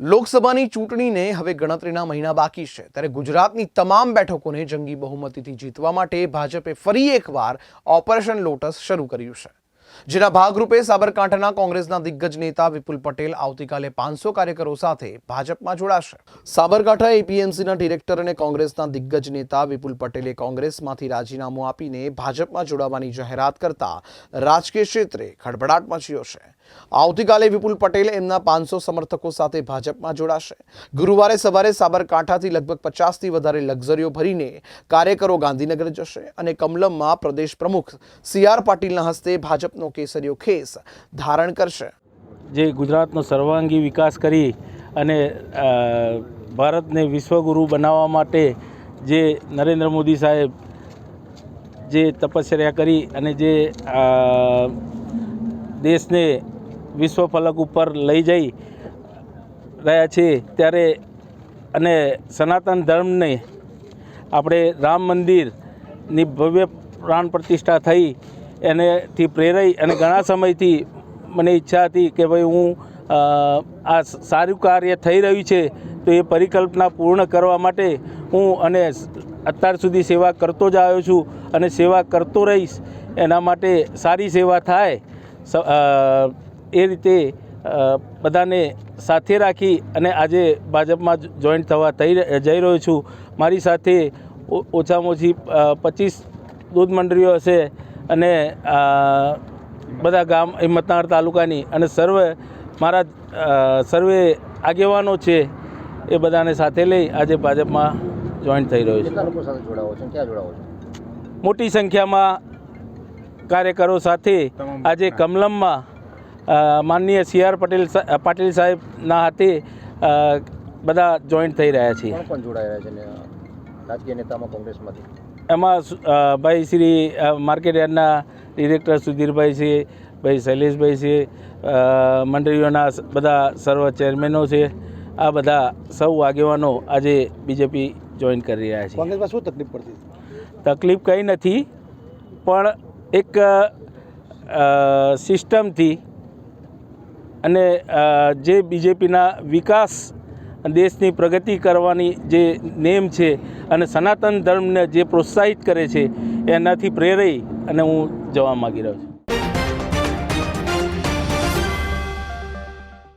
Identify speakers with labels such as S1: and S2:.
S1: લોકસભાની ચૂંટણીને હવે ગણતરીના મહિના બાકી છે. ત્યારે ગુજરાતની તમામ બેઠકોને જંગી બહુમતીથી જીતવા માટે ભાજપે ફરી એકવાર ઓપરેશન લોટસ શરૂ કર્યું છે. જેના ભાગરૂપે સાબરકાંઠાના કોંગ્રેસના દિગ્ગજ નેતા વિપુલ પટેલ આવતીકાલે પાંચસો કાર્યકરો સાથે ભાજપમાં જોડાશે. સાબરકાંઠા એપીએમસીના ડિરેક્ટર અને કોંગ્રેસના દિગ્ગજ નેતા વિપુલ પટેલે કોંગ્રેસમાંથી રાજીનામું આપીને ભાજપમાં જોડાવાની જાહેરાત કરતા રાજકીય ક્ષેત્રે ખળભળાટ મચ્યો છે. આવતીકાલે વિપુલ પટેલ એમના પાંચસો સમર્થકો સાથે ભાજપમાં જોડાશે. ગુરુવારે સવારે સાબરકાંઠાથી લગભગ પચાસથી વધારે લક્ઝરીઓ ભરીને કાર્યકરો ગાંધીનગર જશે અને કમલમમાં પ્રદેશ પ્રમુખ સી આર પાટીલના હસ્તે ભાજપનો કેસરીયો ખેસ ધારણ કરશે.
S2: જે ગુજરાતનો સર્વાંગી વિકાસ કરી અને ભારતને વિશ્વગુરુ બનાવવા માટે જે નરેન્દ્ર મોદી સાહેબ જે તપશ્ચર્યા કરી અને જે દેશને વિશ્વ ફલક ઉપર લઈ જઈ રહ્યા છે ત્યારે અને સનાતન ધર્મને આપણે રામ મંદિરની ભવ્ય પ્રાણ પ્રતિષ્ઠા થઈ એનેથી પ્રેરાઈ અને ઘણા સમયથી મને ઈચ્છા હતી કે ભાઈ હું આ સારું કાર્ય થઈ રહ્યું છે, તો એ પરિકલ્પના પૂર્ણ કરવા માટે હું અને અત્યાર સુધી સેવા કરતો જ આવ્યો છું અને સેવા કરતો રહીશ. એના માટે સારી સેવા થાય. એ રીતે બધાને સાથે રાખી અને આજે ભાજપમાં જોઈન્ટ થવા થઈ જઈ રહ્યો છું. મારી સાથે ઓછામાં ઓછી પચીસ દૂધ મંડળીઓ હશે. અને બધા ગામ હિંમતનગર તાલુકાની અને સર્વે મારા સર્વે આગેવાનો છે એ બધાને સાથે લઈ આજે ભાજપમાં જોઈન્ટ થઈ રહ્યો છે.
S3: કેટલા લોકો સાથે જોડાવો છો? અને ક્યાં જોડાવો છો?
S2: મોટી સંખ્યામાં કાર્યકરો સાથે આજે કમલમમાં માનનીય સી આર પટેલ પાટીલ સાહેબના હાથે બધા જોઈન્ટ થઈ રહ્યા છે.
S3: કોણ કોણ જોડાઈ રહ્યા છે રાજકીય નેતામાં કોંગ્રેસમાંથી?
S2: એમાં ભાઈ શ્રી માર્કેટ યાર્ડના ડિરેક્ટર સુધીરભાઈ છે ભાઈ શૈલેષભાઈ છે મંડળીઓના બધા સર્વ ચેરમેનો છે. આ બધા સૌ આગેવાનો આજે બીજેપી જોઈન કરી રહ્યા છે.
S3: કોંગ્રેસમાં શું તકલીફ પડતી?
S2: તકલીફ કંઈ નથી પણ એક સિસ્ટમથી અને જે બીજેપીના વિકાસ દેશની પ્રગતિ કરવાની જે નેમ છે અને સનાતન ધર્મને જે પ્રોત્સાહિત કરે છે, એનાથી પ્રેરાઈ અને હું જવા માગી રહ્યો છું.